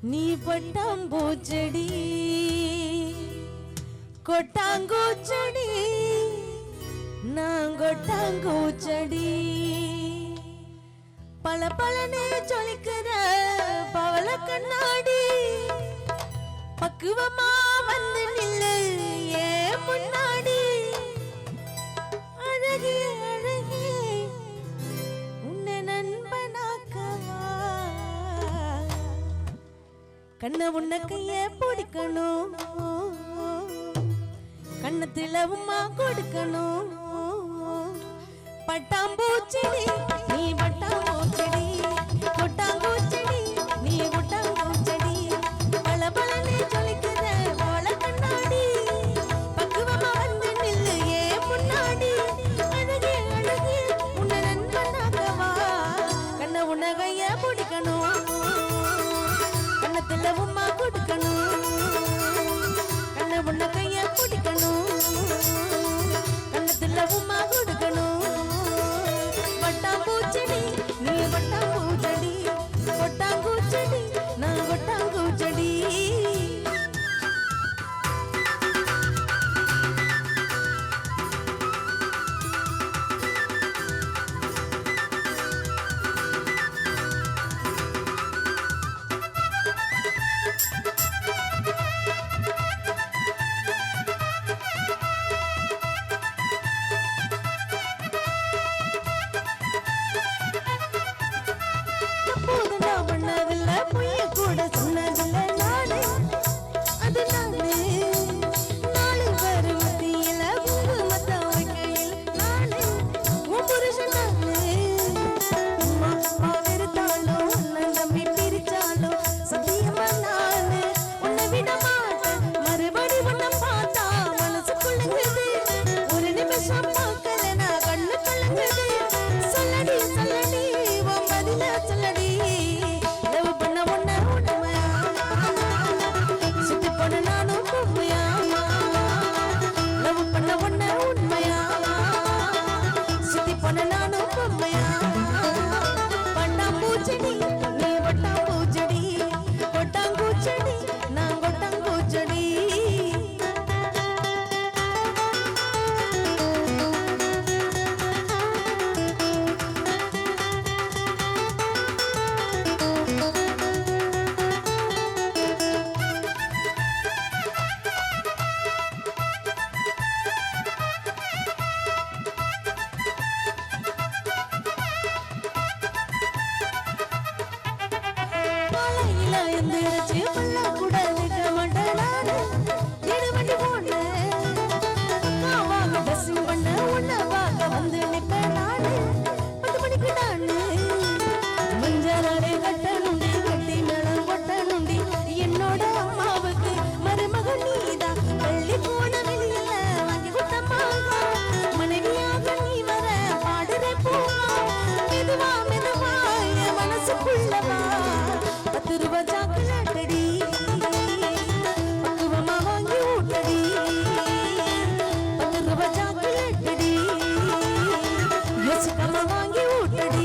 நீ பட்டாம்பூச்செடி கொட்டாங்கூச்செடி நான் கொட்டாங்கூச்செடி. பல பலனே சொலிக்கிற பவள கண்ணாடி பக்குவமா வந்து நில்லு ஏ. கண்ண உன்ன கைய பிடிக்கணும். கண்ணத்துல உமா கொடுக்கணும். பட்டாம்பூச்சி நான் ஒன்னதில்ல பொய்ய கூட சொன்னதில்ல. காலையில எந்திரிச்சு வாங்கி விட்டடி